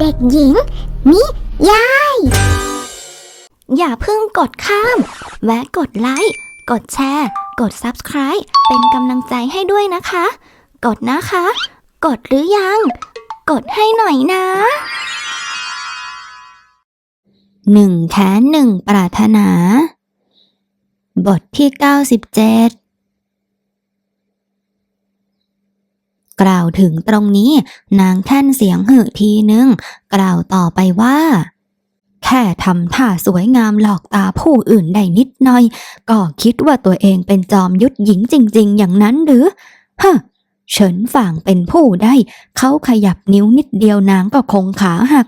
เด็กหญิงมิยาย อย่าเพิ่งกดข้าม แวะกดไลค์ กดแชร์ กด Subscribe เป็นกำลังใจให้ด้วยนะคะ กดนะคะ กดหรือยัง กดให้หน่อยนะหนึ่งแค้นหนึ่งปรารถนา บทที่ 97 กล่าวถึงตรงนี้นางแท่นเสียงหึทีนึง กล่าวต่อไปว่าแค่ทำท่าสวยงามหลอกตาผู้อื่นได้นิดหน่อย ก็คิดว่าตัวเองเป็นจอมยุทธหญิงจริง ๆ อย่างนั้นหรือฮะ เฉินฝ่างเป็นผู้ได้เขาขยับนิ้วนิดเดียวนางก็คงขาหัก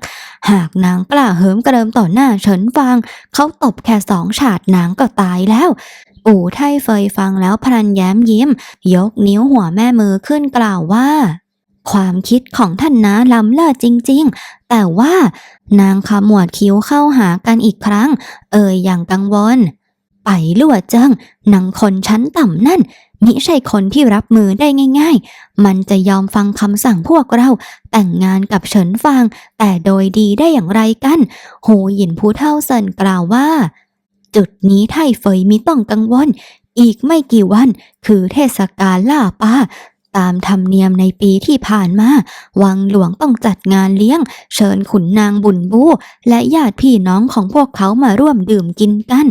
หากนางกล้าเหิมกระเริมต่อหน้าเฉินฟางเขาตบแค่สองฉาดนางก็ตายแล้วปู่ไทเฟยฟังแล้วพลันแย้มยิ้ม ยกนิ้วหัวแม่มือขึ้นกล่าวว่า ความคิดของท่านน้าล้ำเลิศจริง ๆ แต่ว่านางขมวดคิ้วเข้าหากันอีกครั้ง เอ่ยอย่างกังวล ไปลั่วเจิงนางคนชั้นต่ำนั่น มิใช่คนที่รับมือได้ง่าย ๆ มันจะยอมฟังคำสั่งพวกเรา แต่งงานกับเฉินฟาง แต่โดยดีได้อย่างไรกันโหหยินผู้เท่าเซินกล่าวว่า จุดนี้ไทเฟยมิต้องกังวล อีกไม่กี่วัน คือเทศกาลล่าป้าตามธรรมเนียมในปีที่ผ่านมา วังหลวงต้องจัดงานเลี้ยง เชิญขุนนางบุญบูและญาติพี่น้องของพวกเขามาร่วมดื่มกินกัน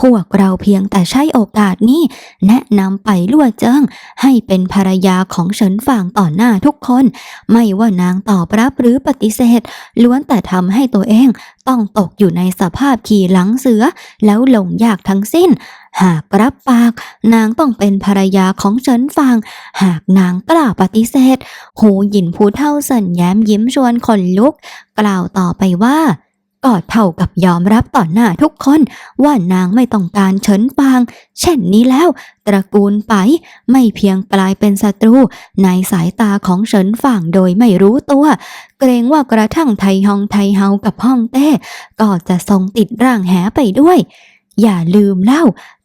พวกเราเพียงแต่ใช้โอกาสนี้ แนะนำไปลั่วเจิงให้เป็นภรรยาของเฉินฝางต่อหน้าทุกคน ไม่ว่านางตอบรับหรือปฏิเสธ ล้วนแต่ทำให้ตัวเองต้องตกอยู่ในสภาพขี่หลังเสือ แล้วหลงยากทั้งสิ้น หากรับปาก นางต้องเป็นภรรยาของเฉินฟาง หากนางกล้าปฏิเสธ หูหยินผู้เท่าเสินแย้มยิ้มชวนขนลุก กล่าวต่อไปว่า ก็เท่ากับยอมรับต่อหน้าทุกคนว่านางไม่ต้องการเฉินฟาง เช่นนี้แล้ว ตระกูลไปไม่เพียงกลายเป็นศัตรู ในสายตาของเฉินฟางโดยไม่รู้ตัว เกรงว่ากระทั่งไทฮองไทเฮากับฮ่องเต้ ก็จะทรงติดร่างแหไปด้วย อย่าลืมเล่า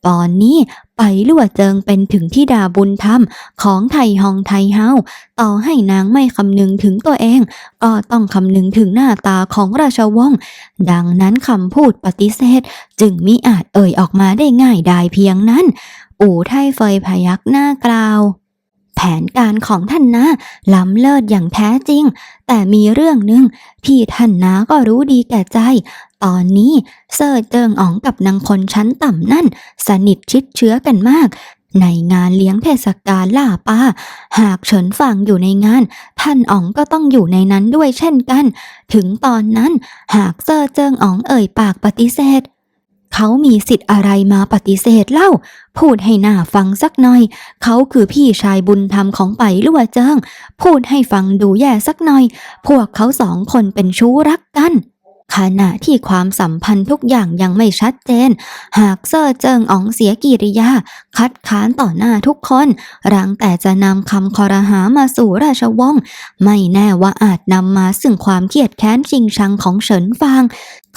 ตอนนี้ ไปลั่วเจิงเป็นถึงที่ดาบุญธรรมของไทยฮองไทยเฮาต่อให้นางไม่คำนึงถึงตัวเอง ก็ต้องคำนึงถึงหน้าตาของราชวงศ์ดังนั้นคำพูดปฏิเสธ จึงมิอาจเอ่ยออกมาได้ง่ายดายเพียงนั้น อู่ไทยเฟยพยักหน้ากล่าว แผนการของท่านนะล้ำเลิศอย่างแท้จริง แต่มีเรื่องหนึ่งที่ท่านนาก็รู้ดีแก่ใจ ตอนนี้เซอร์เจิงอ๋องกับนางคนชั้นต่ำนั่น สนิทชิดเชื้อกันมาก ในงานเลี้ยงเทศกาลล่าป้าหากเฉินฝางอยู่ในงาน ท่านอ๋องก็ต้องอยู่ในนั้นด้วยเช่นกัน ถึงตอนนั้นหากเซอร์เจิงอ๋องเอ่ยปากปฏิเสธ เขามีสิทธิ์อะไรมาปฏิเสธเล่า พูดให้หน่าฟังสักหน่อย เขาคือพี่ชายบุญธรรมของไปลั่วเจิง พูดให้ฟังดูแย่สักหน่อย พวกเขาสองคนเป็นชู้รักกันขณะที่ความสัมพันธ์ทุกอย่างยังไม่ชัดเจน หากเซอร์เจิงอ๋องเสียกิริยา คัดค้านต่อหน้าทุกคน รังแต่จะนำคำคอรหามาสู่ราชวงศ์ไม่แน่ว่าอาจนำมาซึ่งความเครียดแค้นชิงชังของเฉินฟาง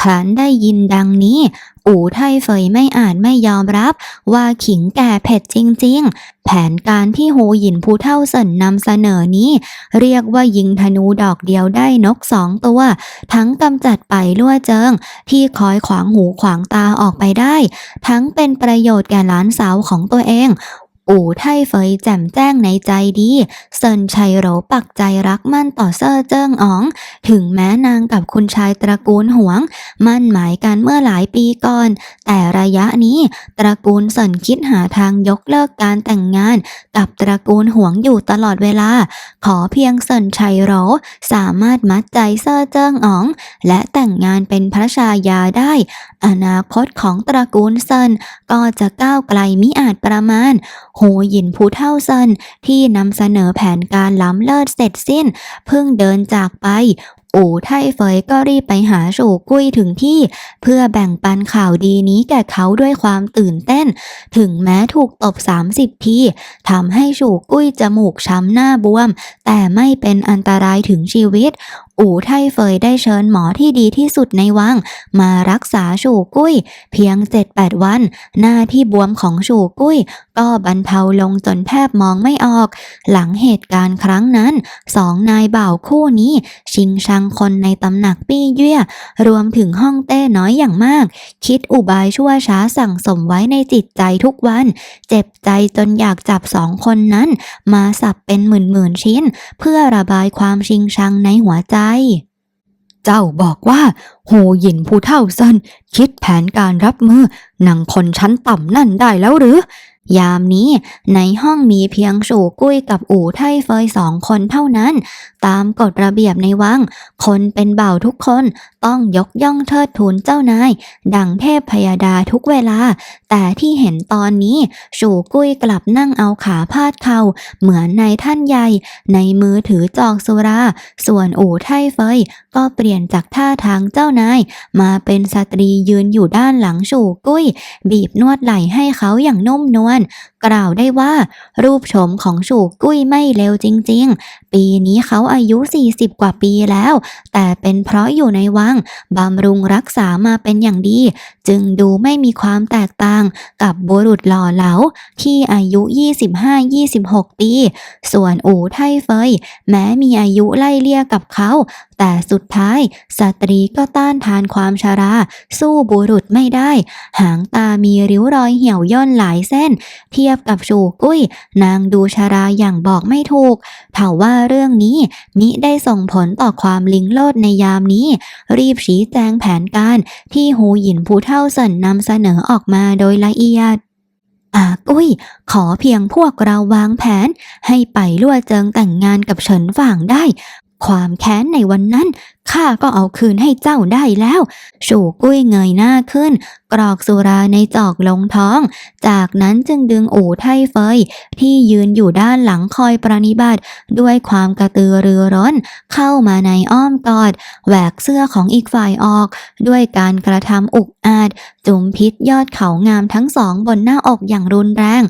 ครั้นได้ยินดังนี้ อู่ไทเฟยไม่อ่าจไม่ยอมรับ ว่าขิงแก่เผ็ดจริง ๆ แผนการที่โฮหยินผู้เท่าเสินนำเสนอนี้ เรียกว่ายิงธนูดอกเดียวได้นกสองตัว ทั้งกำจัดไปลั่วเจิง ที่คอยขวางหูขวางตาออกไปได้ ทั้งเป็นประโยชน์แก่หลานสาวของตัวเอง อู่ไทเฟยแจ่มแจ้งในใจดีเซินชัยโรปักใจรักมั่นต่อเซอร์เจิ้งอ๋อง ถึงแม้นางกับคุณชายตระกูลหวง มั่นหมายกันเมื่อหลายปีก่อน แต่ระยะนี้ตระกูลเซินคิดหาทางยกเลิกการแต่งงาน กับตระกูลหวงอยู่ตลอดเวลา ขอเพียงเซินชัยโรสามารถมัดใจเซอร์เจิ้งอ๋อง และแต่งงานเป็นพระชายาได้ อนาคตของตระกูลเซินก็จะก้าวไกลมิอาจประมาณหหยินผู้เท่าเซินที่นำเสนอแผนการล้ำเลิศเสร็จสิ้น เพิ่งเดินจากไปอู่ไทเฟยก็รีบไปหาสู่กุ้ยถึงที่ เพื่อแบ่งปันข่าวดีนี้แก่เขาด้วยความตื่นเต้น ถึงแม้ถูกตบ 30 ทีทำให้สู่กุ้ยจมูกช้ำหน้าบวม แต่ไม่เป็นอันตรายถึงชีวิต อู่ไทเฟยได้เชิญหมอที่ดีที่สุดในวัง มารักษาชูกุ้ย เพียง 7-8 วัน หน้าที่บวมของชูกุ้ย ก็บรรเทาลงจนแทบมองไม่ออก หลังเหตุการณ์ครั้งนั้นสองนายบ่าวคู่นี้ ชิงชังคนในตำหนักปี้เยื่อ รวมถึงห้องเต้น้อยอย่างมาก คิดอุบายชั่วช้าสั่งสมไว้ในจิตใจทุกวัน เจ็บใจจนอยากจับสองคนนั้น มาสับเป็นหมื่นๆชิ้น เพื่อระบายความชิงชังในหัวใจเจ้าบอกว่าโหหยินผู้เท่าเซินคิดแผนการรับมือนังคนชั้นต่ำนั่นได้แล้วหรือ ยามนี้ในห้องมีเพียงสู่กุ้ยกับอู่ไทเฟยสองคนเท่านั้น ตามกฎระเบียบในวัง คนเป็นเบ่าทุกคนต้องยกย่องเทิดทูนเจ้านาย ดังเทพพยาดาทุกเวลา แต่ที่เห็นตอนนี้สู่กุ้ยกลับนั่งเอาขาพาดเข่าเหมือนในท่านใหญ่ ในมือถือจอกสุรา ส่วนอู่ไทเฟยก็เปลี่ยนจากท่าทางเจ้านาย มาเป็นสตรียืนอยู่ด้านหลังสู่กุ้ย บีบนวดไหล่ให้เขาอย่างนุ่มนวลกล่าวได้ว่า รูปโฉมของสู่กุ้ยไม่เลวจริง ๆ ปีนี้เขาอายุ 40 กว่าปีแล้ว แต่เป็นเพราะอยู่ในวังบำรุงรักษามาเป็นอย่างดี จึงดูไม่มีความแตกต่างกับบุรุษหล่อเหลาที่อายุ 25-26 ปี ส่วนอู่ไทเฟย แม้มีอายุไล่เลี่ยกับเขาแต่สุดท้ายสตรีก็ต้านทานความชารา สู้บุรุษไม่ได้ หางตามีริ้วรอยเหี่ยวย่นหลายเส้น เทียบกับชูกุ้ย นางดูชาราอย่างบอกไม่ถูกเถาว่าเรื่องนี้มิได้ส่งผลต่อความลิงโลดในยามนี้ รีบชี้แจงแผนการที่หูหยินผู้เท่าสนนำเสนอออกมาโดยละเอียดอากุ้ย ขอเพียงพวกเราวางแผน ให้ไปล่วเจิงแต่งงานกับเฉินฝ่างได้ ความแค้นในวันนั้นข้าก็เอาคืนให้เจ้าได้แล้วชูกุ้ยเงยหน้าขึ้น กรอกสุราในจอกลงท้อง จากนั้นจึงดึงอู่ไทเฟย ที่ยืนอยู่ด้านหลังคอยประนิบัติ ด้วยความกระตือรือร้น เข้ามาในอ้อมกอด แหวกเสื้อของอีกฝ่ายออก ด้วยการกระทำอุกอาจ จุมพิษยอดเขางามทั้งสองบนหน้าอกอย่างรุนแรง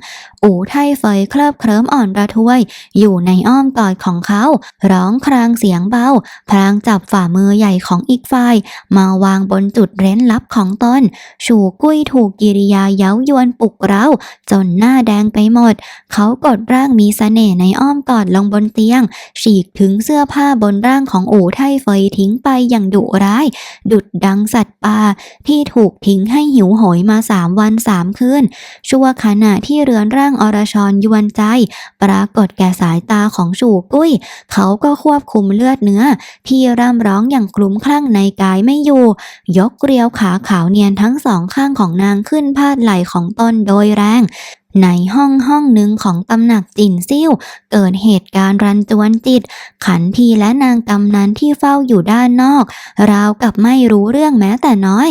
อู่ไทเฟยเคลิบเคลิ้มอ่อนระทวย อยู่ในอ้อมกอดของเขา ร้องครางเสียงเบา พลางจับฝ่ามือใหญ่ของอีกฝ่าย มาวางบนจุดเร้นลับของตนชูกุ้ยถูกกิริยาเย้ายวนปลุกเร้า จนหน้าแดงไปหมด เขากดร่างมีเสน่ห์ในอ้อมกอดลงบนเตียง ฉีกถึงเสื้อผ้าบนร่างของอู่ไทเฟยทิ้งไปอย่างดุร้าย ดุดดังสัตว์ป่าที่ถูกทิ้งให้หิวโหยมาสามวันสามคืนชั่วขณะที่เรือนร่างอรชรยวนใจ ปรากฏแก่สายตาของชูกุ้ย เขาก็ควบคุมเลือดเนื้อที่ร่ำร้องอย่างกลุ้มคลั่งในกายไม่อยู่ ยกเกลียวขาขาวเนียนทั้งสองข้างของนางขึ้นพาดไหล่ของตนโดยแรง ในห้องห้องหนึ่งของตำหนักจินซิ่ว เกิดเหตุการณ์รันจวนจิต ขันทีและนางกำนันที่เฝ้าอยู่ด้านนอก ราวกับไม่รู้เรื่องแม้แต่น้อย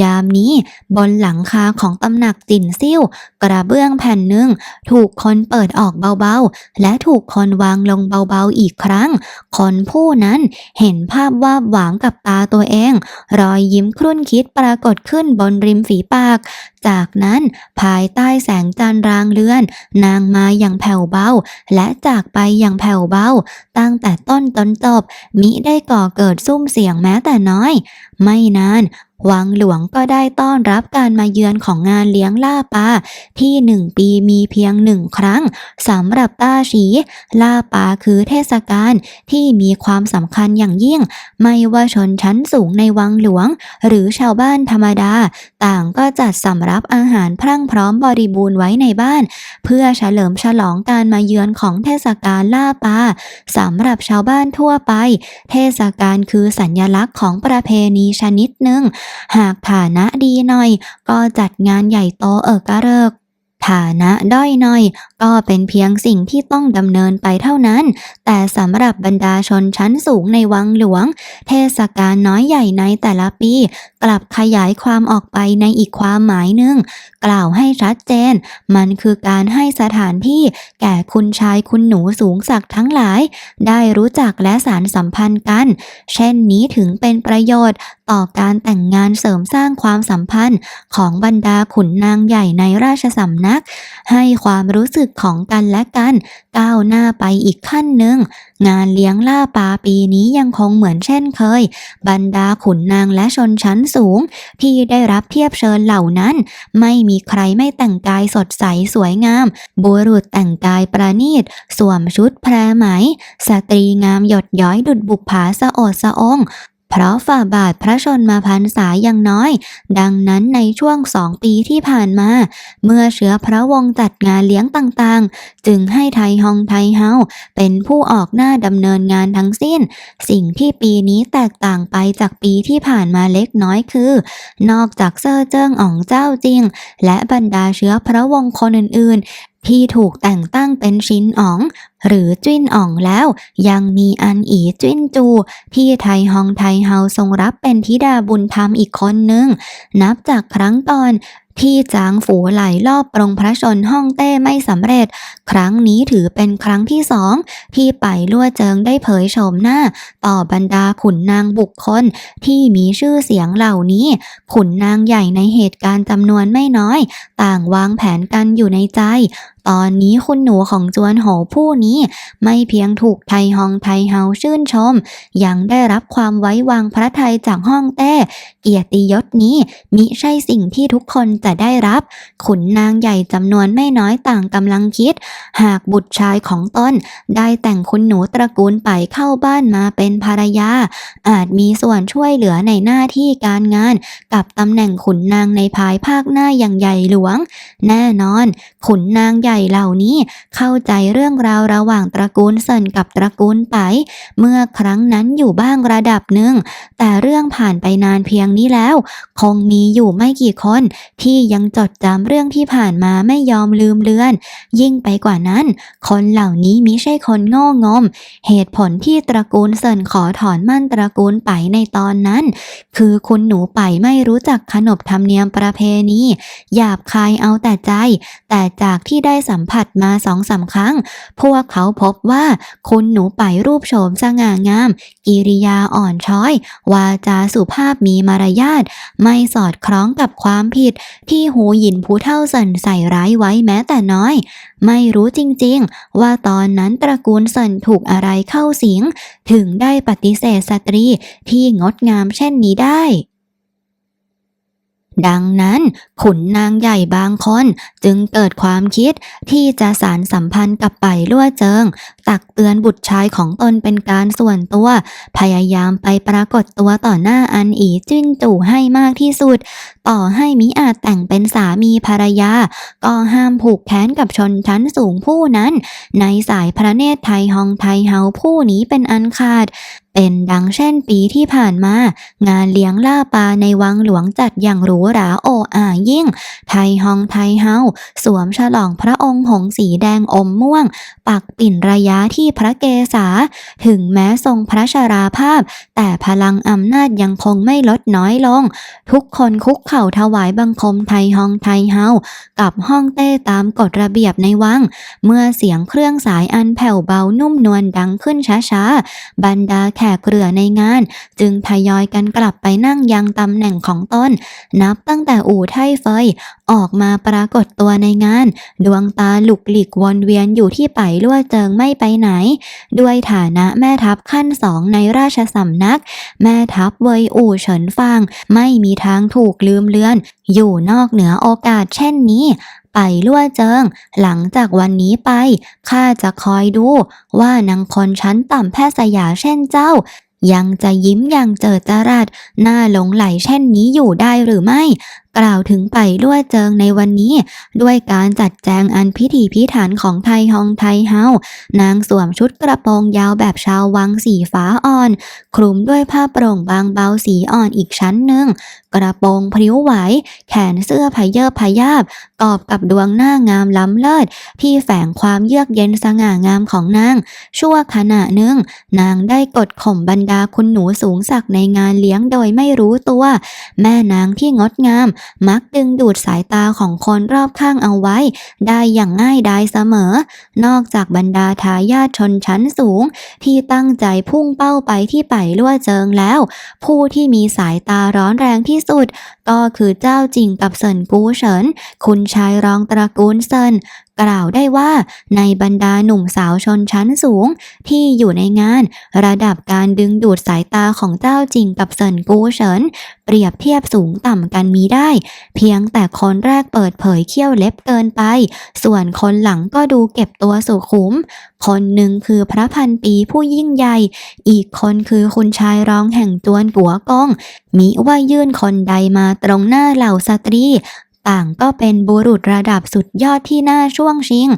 ยามนี้บนหลังคาของตำหนักจินซิ่วกระเบื้องแผ่นหนึ่งถูกคนเปิดออกเบาๆ และถูกคนวางลงเบาๆอีกครั้ง คนผู้นั้นเห็นภาพวาบหวามกับตาตัวเอง รอยยิ้มครุ่นคิดปรากฏขึ้นบนริมฝีปาก จากนั้นภายใต้แสงจันทร์รางเลือน นางมาอย่างแผ่วเบา และจากไปอย่างแผ่วเบา ตั้งแต่ต้นจนจบมิได้ก่อเกิดซุ้มเสียงแม้แต่น้อย ไม่นาน วังหลวงก็ได้ต้อนรับการมาเยือนของงานเลี้ยงล่าปลาที่หนึ่งปีมีเพียงหนึ่งครั้งสำหรับต้าฉีล่าปลาคือเทศกาลที่มีความสำคัญอย่างยิ่ง ไม่ว่าชนชั้นสูงในวังหลวง หรือชาวบ้านธรรมดา ต่างก็จัดสำรับอาหารพรั่งพร้อมบริบูรณ์ไว้ในบ้าน เพื่อเฉลิมฉลองการมาเยือนของเทศกาลล่าปลาสำหรับชาวบ้านทั่วไป เทศกาลคือสัญลักษณ์ของประเพณีชนิดหนึ่งหากฐานะดีหน่อย ก็จัดงานใหญ่โตเอิกกระเริกฐานะด้อยหน่อย ก็เป็นเพียงสิ่งที่ต้องดำเนินไปเท่านั้น แต่สำหรับบรรดาชนชั้นสูงในวังหลวง เทศกาลน้อยใหญ่ในแต่ละปี กลับขยายความออกไปในอีกความหมายหนึ่ง กล่าวให้ชัดเจน มันคือการให้สถานที่แก่คุณชายคุณหนูสูงศักดิ์ทั้งหลาย ได้รู้จักและสารสัมพันธ์กัน เช่นนี้ถึงเป็นประโยชน์ต่อการแต่งงานเสริมสร้างความสัมพันธ์ของบรรดาขุนนางใหญ่ในราชสำนัก ให้ความรู้สึกของกันและกัน ก้าวหน้าไปอีกขั้นหนึ่ง งานเลี้ยงล่าปลาปีนี้ยังคงเหมือนเช่นเคย บรรดาขุนนางและชนชั้นสูง ที่ได้รับเทียบเชิญเหล่านั้น ไม่มีใครไม่แต่งกายสดใสสวยงาม บุรุษแต่งกายประณีต สวมชุดแพรไหม สตรีงามหยดย้อยดุดบุปผาสะอดสะอง เพราะฝ่าบาทพระชนมาพรรษายังน้อย ดังนั้นในช่วงสองปีที่ผ่านมา เมื่อเชื้อพระวงศ์จัดงานเลี้ยงต่างๆ จึงให้ไทยฮองไทยเฮาเป็นผู้ออกหน้าดำเนินงานทั้งสิ้น สิ่งที่ปีนี้แตกต่างไปจากปีที่ผ่านมาเล็กน้อยคือ นอกจากเซอร์เจิ้งอ๋องเจ้าจริง และบรรดาเชื้อพระวงศ์คนอื่นๆที่ถูกแต่งตั้งเป็นชินอ๋อง หรือจิ้นอ่องแล้ว ยังมีอันอีจิ้นจูที่ไทยฮองไทยเฮาทรงรับเป็นธิดาบุญธรรมอีกคนหนึ่งนับจากครั้งก่อนที่จางฝูไหลรอบปรงพระชนฮ่องเต้ไม่สำเร็จ ครั้งนี้ถือเป็นครั้งที่สองที่ไปลั่วเจิงได้เผยโฉมหน้า ต่อบรรดาขุนนางบุคคลที่มีชื่อเสียงเหล่านี้ ขุนนางใหญ่ในเหตุการณ์จำนวนไม่น้อย ต่างวางแผนกันอยู่ในใจตอนนี้คุณหนูของจวนโหผู้นี้ ไม่เพียงถูกไทยฮองไทยเฮาชื่นชม ยังได้รับความไว้วางพระทัยจากฮ่องเต้ เกียรติยศนี้มิใช่สิ่งที่ทุกคนจะได้รับ ขุนนางใหญ่จำนวนไม่น้อยต่างกำลังคิด หากบุตรชายของตนได้แต่งคุณหนูตระกูลไปเข้าบ้านมาเป็นภรรยา อาจมีส่วนช่วยเหลือในหน้าที่การงาน กับตำแหน่งขุนนางในภายภาคหน้าอย่างใหญ่หลวง แน่นอน ขุนนางใหญ่ญ่เหล่านี้เข้าใจเรื่องราวระหว่างตระกูลเซินกับตระกูลไป เมื่อครั้งนั้นอยู่บ้างระดับหนึ่ง แต่เรื่องผ่านไปนานเพียงนี้แล้ว คงมีอยู่ไม่กี่คน ที่ยังจดจำเรื่องที่ผ่านมาไม่ยอมลืมเลือน ยิ่งไปกว่านั้น คนเหล่านี้มิใช่คนโง่งม เหตุผลที่ตระกูลเซินขอถอนมั่นตระกูลไปในตอนนั้น คือคุณหนูไปไม่รู้จักขนบธรรมเนียมประเพณีหยาบคายเอาแต่ใจ แต่จากที่ได้สัมผัสมาสองสามครั้ง พวกเขาพบว่าคุณหนูไปรูปโฉมสง่างาม กิริยาอ่อนช้อย วาจาสุภาพมีมารยาท ไม่สอดคล้องกับความผิด ที่หูหยินผู้เท่าเซนใส่ร้ายไว้แม้แต่น้อย ไม่รู้จริงๆ ว่าตอนนั้นตระกูลเซนถูกอะไรเข้าสิง ถึงได้ปฏิเสธสตรีที่งดงามเช่นนี้ได้ ดังนั้นขุนนางใหญ่บางคนจึงเกิดความคิดที่จะสารสัมพันธ์กับไปลั่วเจิง ตักเตือนบุตรชายของตนเป็นการส่วนตัว พยายามไปปรากฏตัวต่อหน้าอันอีจิ้นจู่ให้มากที่สุด ต่อให้มิอาจแต่งเป็นสามีภรรยา ก็ห้ามผูกแขนกับชนชั้นสูงผู้นั้น ในสายพระเนตรไทยฮองไทยเฮาผู้นี้เป็นอันขาดเป็นดังเช่นปีที่ผ่านมา งานเลี้ยงล่าปลาในวังหลวงจัดอย่างหรูหราโออายิ่ง ไทยฮองไทยเฮาสวมฉลองพระองค์หงส์สีแดงอมม่วง ปักปิ่นระยะที่พระเกศา ถึงแม้ทรงพระชราภาพ แต่พลังอำนาจยังคงไม่ลดน้อยลง ทุกคนคุกเข่าถวายบังคมไทยฮองไทยเฮากับห้องเต้ตามกฎระเบียบในวัง เมื่อเสียงเครื่องสายอันแผ่วเบานุ่มนวลดังขึ้นช้าๆบรรดาแขขกเรือในงาน จึงทยอยกันกลับไปนั่งยังตำแหน่งของตนนับตั้งแต่อู่ไทเฟยออกมาปรากฏตัวในงาน ดวงตาหลุกหลิกวนเวียนอยู่ที่ไปลั่วเจิงไม่ไปไหน ด้วยฐานะแม่ทัพขั้นสองในราชสำนัก แม่ทัพเวยอู่เฉินฟาง ไม่มีทางถูกลืมเลือน อยู่นอกเหนือโอกาสเช่นนี้ ไปลั่วเจิง หลังจากวันนี้ไปข้าจะคอยดูว่านางคนชั้นต่ำแพทย์สยาเช่นเจ้า ยังจะยิ้มอย่างเจิดจรัสหน้าหลงไหลเช่นนี้อยู่ได้หรือไม่ กล่าวถึงไปลั่วเจิงในวันนี้ ด้วยการจัดแจงอันพิถีพิถันของไทยฮองไทยเฮานางสวมชุดกระโปรงยาวแบบชาววังสีฟ้าอ่อน คลุมด้วยผ้าโปร่งบางเบาสีอ่อนอีกชั้นหนึ่ง กระโปรงพริ้วไหว แขนเสื้อพเยอพยาบกอบกับดวงหน้างามล้ำเลิศ ที่แฝงความเยือกเย็นสง่างามของนาง ชั่วขณะหนึ่ง นางได้กดข่มบรรดาคุณหนูสูงสักในงานเลี้ยงโดยไม่รู้ตัว แม่นางที่งดงามมักดึงดูดสายตาของคนรอบข้างเอาไว้ ได้อย่างง่ายดายเสมอ นอกจากบรรดาทายาทชนชั้นสูง ที่ตั้งใจพุ่งเป้าไปที่ไปลั่วเจิงแล้ว ผู้ที่มีสายตาร้อนแรงที่สุด ก็คือเจ้าจริงกับเซินกูเฉิน คุณชายรองตระกูลเซินกล่าวได้ว่าในบรรดาหนุ่มสาวชนชั้นสูง ที่อยู่ในงาน ระดับการดึงดูดสายตาของเจ้าจริงกับเซินกูเฉิน เปรียบเทียบสูงต่ำกันมีได้ เพียงแต่คนแรกเปิดเผยเขี้ยวเล็บเกินไป ส่วนคนหลังก็ดูเก็บตัวสุขุม คนหนึ่งคือพระพันปีผู้ยิ่งใหญ่ อีกคนคือคุณชายรองแห่งจวนกัวกองมิว่ายื่นคนใดมาตรงหน้าเหล่าสตรี ต่างก็เป็นบุรุษระดับสุดยอดที่น่าช่วงชิง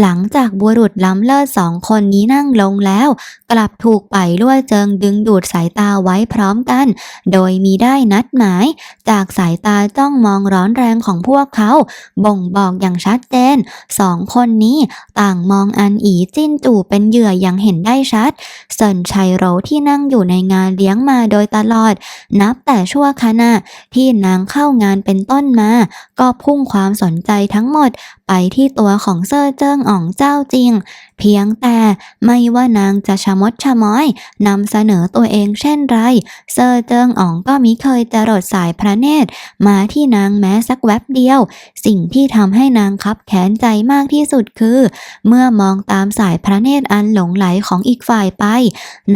หลังจากบุรุษล้ำเลิศสองคนนี้นั่งลงแล้ว กลับถูกไปล่วเจิงดึงดูดสายตาไว้พร้อมกัน โดยมีได้นัดหมาย จากสายตาจ้องมองร้อนแรงของพวกเขา บ่งบอกอย่างชัดเจนสองคนนี้ต่างมองอันอีจิ้นจู่เป็นเหยื่ออย่างเห็นได้ชัดเซินชัยโรที่นั่งอยู่ในงานเลี้ยงมาโดยตลอด นับแต่ชั่วขณะที่นางเข้างานเป็นต้นมาก็พุ่งความสนใจทั้งหมดไปที่ตัวของเซอร์เจิ้งอ่องเจ้าจริง เพียงแต่ไม่ว่านางจะชะมดชะม้อยนำเสนอตัวเองเช่นไร เซอร์เจิ้งอ่องก็มิเคยจะรดสายพระเนตร มาที่นางแม้สักแวบเดียว สิ่งที่ทำให้นางคับแขนใจมากที่สุดคือ เมื่อมองตามสายพระเนตรอันหลงไหลของอีกฝ่ายไป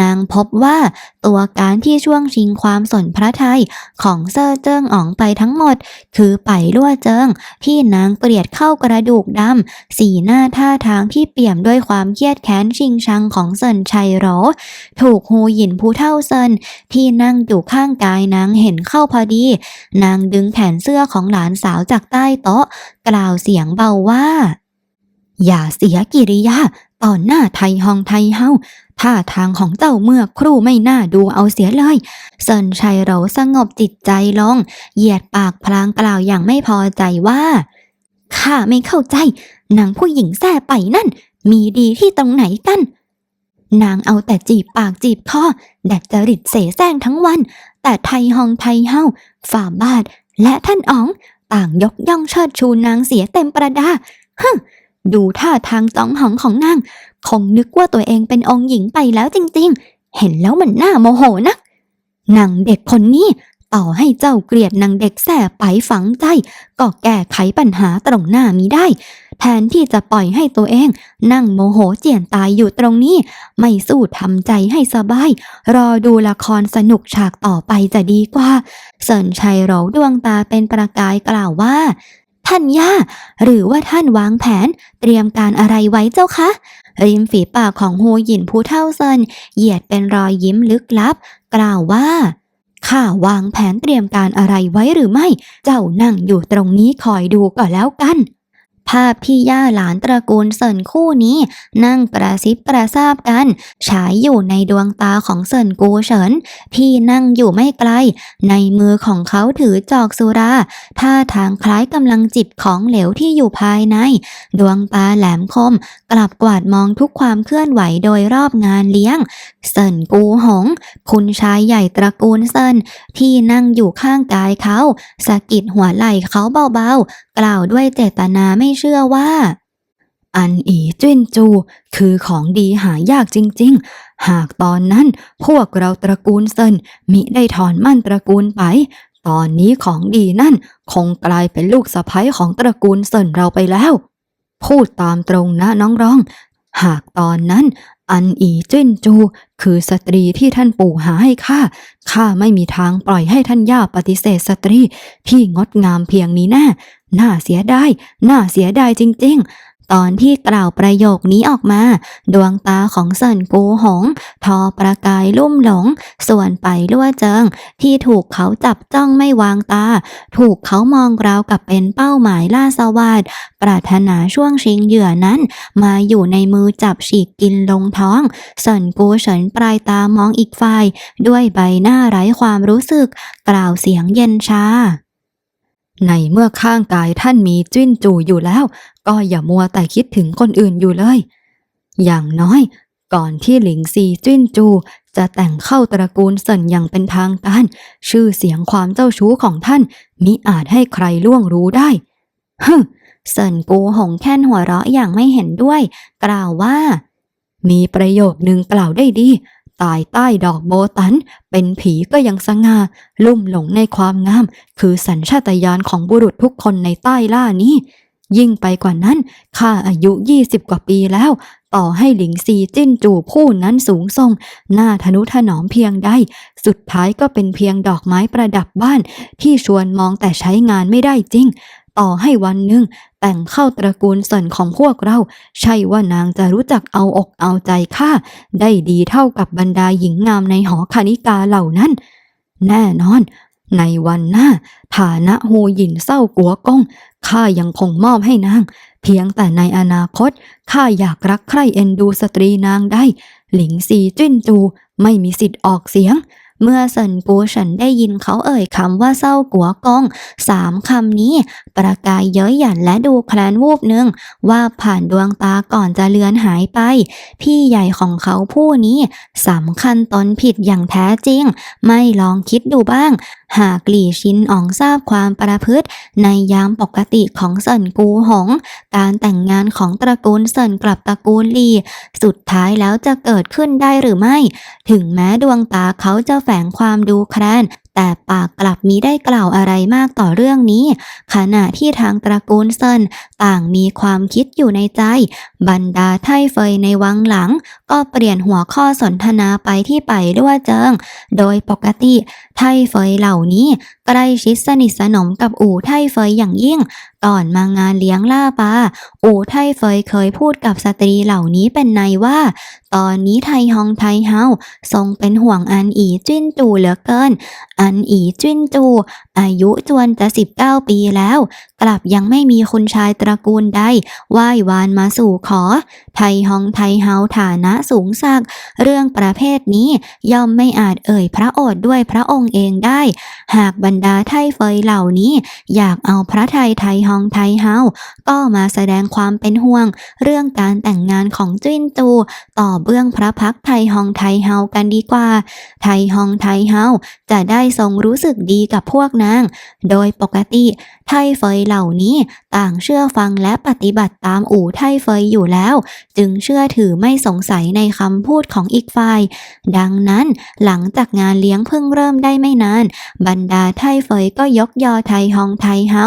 นางพบว่าตัวการที่ช่วงชิงความสนพระทัยของเซอร์เจิ้งอ๋องไปทั้งหมด คือไปลั่วเจิงที่นางเกลียดเข้ากระดูกดำสีหน้าท่าทางที่เปี่ยมด้วยความเครียดแค้นชิงชังของเซินชัยโรถูกฮูหยินผู้เท่าเซินที่นั่งอยู่ข้างกายนางเห็นเข้าพอดี นางดึงแขนเสื้อของหลานสาวจากใต้โต๊ะ กล่าวเสียงเบาว่า อย่าเสียกิริยาต่อหน้าไทยฮองไทยเฮาท่าทางของเจ้าเมื่อครู่ไม่น่าดูเอาเสียเลยเซินชัยโหรสงบจิตใจลง เหยียดปากพลางกล่าวอย่างไม่พอใจว่า ข้าไม่เข้าใจ นางผู้หญิงแส่ไปนั่น มีดีที่ตรงไหนกัน นางเอาแต่จีบปากจีบคอแดดจริตเสแสร้งทั้งวัน แต่ไทยฮองไทยเฮาฝ่าบาท และท่านอ๋อง ต่างยกย่องเชิดชูนางเสียเต็มประดาฮึดูท่าทางจ้องหองของนาง คงนึกว่าตัวเองเป็นองค์หญิงไปแล้วจริงๆ เห็นแล้วมันน่าโมโหนักนางเด็กคนนี้ ต่อให้เจ้าเกลียดนางเด็กแส่ไปฝังใจ ก็แก้ไขปัญหาตรงหน้ามีได้ แทนที่จะปล่อยให้ตัวเอง นั่งโมโหเจียนตายอยู่ตรงนี้ ไม่สู้ทำใจให้สบาย รอดูละครสนุกฉากต่อไปจะดีกว่าเซินชัยโหรดวงตาเป็นประกายกล่าวว่า ท่านย่า หรือว่าท่านวางแผน เตรียมการอะไรไว้เจ้าคะริมฝีปากของโฮหยินผู้เท่าเซินเหยียดเป็นรอยยิ้มลึกลับ กล่าวว่า ข้าวางแผนเตรียมการอะไรไว้หรือไม่ เจ้านั่งอยู่ตรงนี้คอยดูก็แล้วกัน ภาพที่ย่าหลานตระกูลเซินคู่นี้ นั่งกระซิบกระซาบกัน ฉายอยู่ในดวงตาของเซินกูเฉินที่นั่งอยู่ไม่ไกล ในมือของเขาถือจอกสุรา ท่าทางคล้ายกำลังจิบของเหลวที่อยู่ภายใน ดวงตาแหลมคม กลับกวาดมองทุกความเคลื่อนไหวโดยรอบงานเลี้ยง เซินกูหง คุณชายใหญ่ตระกูลเซินที่นั่งอยู่ข้างกายเขาสะกิดหัวไหล่เขาเบาๆ กล่าวด้วยเจตนาไม่เชื่อว่า อันอีจิ้นจูคือของดีหายากจริง ๆ หากตอนนั้นพวกเราตระกูลเซินมิได้ถอนมั่นตระกูลไป ตอนนี้ของดีนั่นคงกลายเป็นลูกสะใภ้ของตระกูลเซินเราไปแล้ว พูดตามตรงนะน้องร้อง หากตอนนั้นอันอีจิ้นจู คือสตรีที่ท่านปู่หาให้ข้า ข้าไม่มีทางปล่อยให้ท่านย่าปฏิเสธสตรีที่งดงามเพียงนี้แน่ น่าเสียดายน่าเสียดายจริง ๆ ตอนที่กล่าวประโยคนี้ออกมา ดวงตาของเซินกูหง ทอประกายลุ่มหลง ส่วนไปลั่วเจิง ที่ถูกเขาจับจ้องไม่วางตา ถูกเขามองราวกับเป็นเป้าหมายล่าสวาดปรารถนาช่วงชิงเหยื่อนั้น มาอยู่ในมือจับฉีกกินลงท้องเซินกูเฉินปลายตามองอีกฝ่าย ด้วยใบหน้าไร้ความรู้สึก กล่าวเสียงเย็นชา ในเมื่อข้างกายท่านมีจิ้นจู่อยู่แล้ว ก็อย่ามัวแต่คิดถึงคนอื่นอยู่เลย อย่างน้อยก่อนที่หลิงซีจิ้นจู จะแต่งเข้าตระกูลเซินอย่างเป็นทางการ ชื่อเสียงความเจ้าชู้ของท่าน มิอาจให้ใครล่วงรู้ได้ฮึเซินกูหงแค่นหัวเราะอย่างไม่เห็นด้วย กล่าวว่า มีประโยคหนึ่งกล่าวได้ดี ตายใต้ดอกโบตัน เป็นผีก็ยังสง่า ลุ่มหลงในความงาม คือสัญชาตญาณของบุรุษทุกคนในใต้ล่านี้ ยิ่งไปกว่านั้นข้าอายุ 20 กว่าปีแล้ว ต่อให้หลิงซีจิ้นจูผู้นั้นสูงส่ง หน้าทนุถนอมเพียงใด สุดท้ายก็เป็นเพียงดอกไม้ประดับบ้าน ที่ชวนมองแต่ใช้งานไม่ได้จริง ต่อให้วันหนึ่งแต่งเข้าตระกูลส่วนของพวกเรา ใช่ว่านางจะรู้จักเอาอกเอาใจข้าได้ดีเท่ากับบรรดาหญิงงามในหอคณิกาเหล่านั้น แน่นอน ในวันหน้า ฐานะหูหยินเศร้ากัวกงข้ายังคงมอบให้นาง เพียงแต่ในอนาคตข้าอยากรักใคร่เอ็นดูสตรีนางได้ หลิงซีจิ้นจูไม่มีสิทธิ์ออกเสียง เมื่อเซินปูฉันได้ยินเขาเอ่ยคำว่าเศร้ากัวกงสามคำนี้ ประกายเย้ยหยันและดูแคลนวูบหนึ่งว่าผ่านดวงตาก่อนจะเลือนหายไป พี่ใหญ่ของเขาผู้นี้สำคัญตนผิดอย่างแท้จริง ไม่ลองคิดดูบ้าง หากหลี่ชินอ๋องทราบความประพฤติ ในยามปกติของเซินกูหง การแต่งงานของตระกูลเซินกลับตระกูลหลี่ สุดท้ายแล้วจะเกิดขึ้นได้หรือไม่ ถึงแม้ดวงตาเขาจะแฝงความดูแคลน แต่ปากกลับมิได้กล่าวอะไรมากต่อเรื่องนี้ ขณะที่ทางตระกูลเซินต่างมีความคิดอยู่ในใจ บรรดาไทเฟยในวังหลัง ก็เปลี่ยนหัวข้อสนทนาไปที่ไปด้วยเจิง โดยปกติไทเฟยเหล่านี้ ใกล้ชิดสนิทสนมกับอู่ไทเฟยอย่างยิ่ง ก่อนมางานเลี้ยงล่าปลาอู่ไทเฟยเคยพูดกับสตรีเหล่านี้เป็นในว่าตอนนี้ไทฮองไทเฮาทรงเป็นห่วงอันอีจิ้นจูเหลือเกิน อันอีจิ้นจู อายุจวนจะ 19 ปีแล้ว กลับยังไม่มีคุณชายตระกูลใดไหว้วานมาสู่ขอ ไทฮองไทเฮาฐานะสูงสัก เรื่องประเภทนี้ย่อมไม่อาจเอ่ยพระโอษฐ์ด้วยพระองค์เองได้ หากบรรดาไทเฟยเหล่านี้ อยากเอาพระไทยไทฮองไทเฮาก็มาแสดงความเป็นห่วง เรื่องการแต่งงานของจิ้นตูต่อเบื้องพระพักตร์ไทยฮองไทเฮากันดีกว่า ไทยฮองไทเฮาจะได้ทรงรู้สึกดีกับพวกนาง โดยปกติ ไทเฟยเหล่านี้ต่างเชื่อฟังและปฏิบัติตามอู่ไทเฟยอยู่แล้ว จึงเชื่อถือไม่สงสัยในคำพูดของอีกฝ่าย ดังนั้นหลังจากงานเลี้ยงเพิ่งเริ่มได้ไม่นาน บรรดาไทเฟยก็ยกยอไทฮองไทเฮา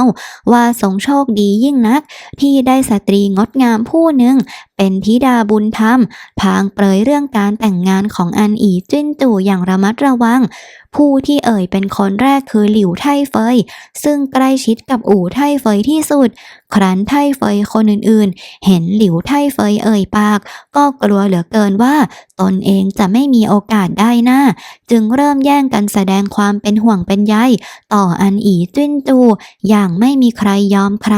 ว่าทรงโชคดียิ่งนัก ที่ได้สตรีงดงามผู้หนึ่งเป็นธิดาบุญธรรม พางเปรยเรื่องการแต่งงานของอันอีจิ้นจู่อย่างระมัดระวัง ผู้ที่เอ่ยเป็นคนแรกคือหลิวไทเฟย ซึ่งใกล้ชิดกับอู่ไทเฟยที่สุด ครั้นไทเฟยคนอื่นๆ เห็นหลิวไทเฟยเอ่ยปาก ก็กลัวเหลือเกินว่าตนเองจะไม่มีโอกาสได้หน้าจึงเริ่มแย่งกันแสดงความเป็นห่วงเป็นใยต่ออันอีจิ้นจู อย่างไม่มีใครยอมใคร